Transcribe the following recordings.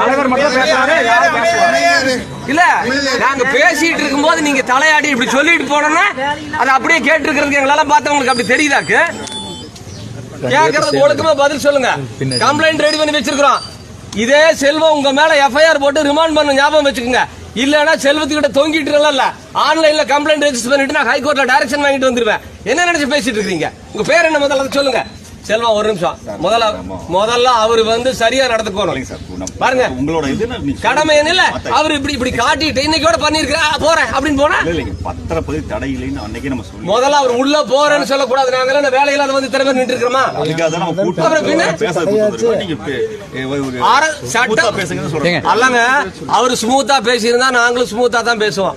தலைவர் மட்டும் பேசுறாரு. யாரும் இல்ல நாங்க பேசிட்டு இருக்கும்போது நீங்க தலையாடி இப்படி சொல்லிட்டு போனோம்னா அதை அப்படியே கேட்டு இருக்கிறதுக்கு எங்களால பார்த்தவங்களுக்கு அப்படி தெரியுதாக்கு கேக்குறது ஒழுக்கமா பதில் சொல்லுங்க. கம்ப்ளைண்ட் ரெடி பண்ணி வச்சிருக்கிறோம். இதே செல்வம் உங்க மேல எஃப்ஐஆர் போட்டு ரிமாண்ட் பண்ண ஞாபகம் வச்சுக்கோங்க. இல்லனா செல்வத்துக்கிட்ட தொங்கிட்டு இல்ல ஆன்லைன்ல கம்ப்ளைண்ட் ரெஜிஸ்டர் பண்ணிட்டு நான் ஹைகோர்ட்ல டைரக்ஷன் வாங்கிட்டு வந்துருவேன். என்ன நினைச்சு பேசிட்டு இருக்கீங்க? உங்க பேர் என்ன முதல்ல சொல்லுங்க. செல்வம் ஒரு நிமிஷம். முதல்ல முதல்ல அவர் வந்து சரியா நடந்துக்கணும் பாருங்க. உங்களோட என்ன கடமை என்ன இல்ல அவர் இப்படி இப்படி காட்டிட்டு இன்னைக்கோட பண்ணிருக்கிறா போறேன் அப்படின்னு போனா? பத்திரப்பதிவு தடை இல்லைன்னு அன்னைக்கே நம்ம சொல்லி முதல்ல அவர் உள்ள போறேன்னு சொல்லக்கூடாது. நாங்க எல்லாம் வேலையில அதை வந்து திறமை நின்று இருக்கிறோமா சட்டம் சொல்றேன் அல்லங்க அவர் ஸ்மூத்தா பேசியிருந்தா நாங்களும் ஸ்மூத்தா தான் பேசுவோம்.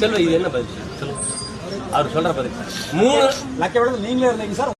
செல்வ இது என்ன பதில். அவர் சொல்ற பதில். மூணு விட நீங்களே இருந்தீங்க சார்.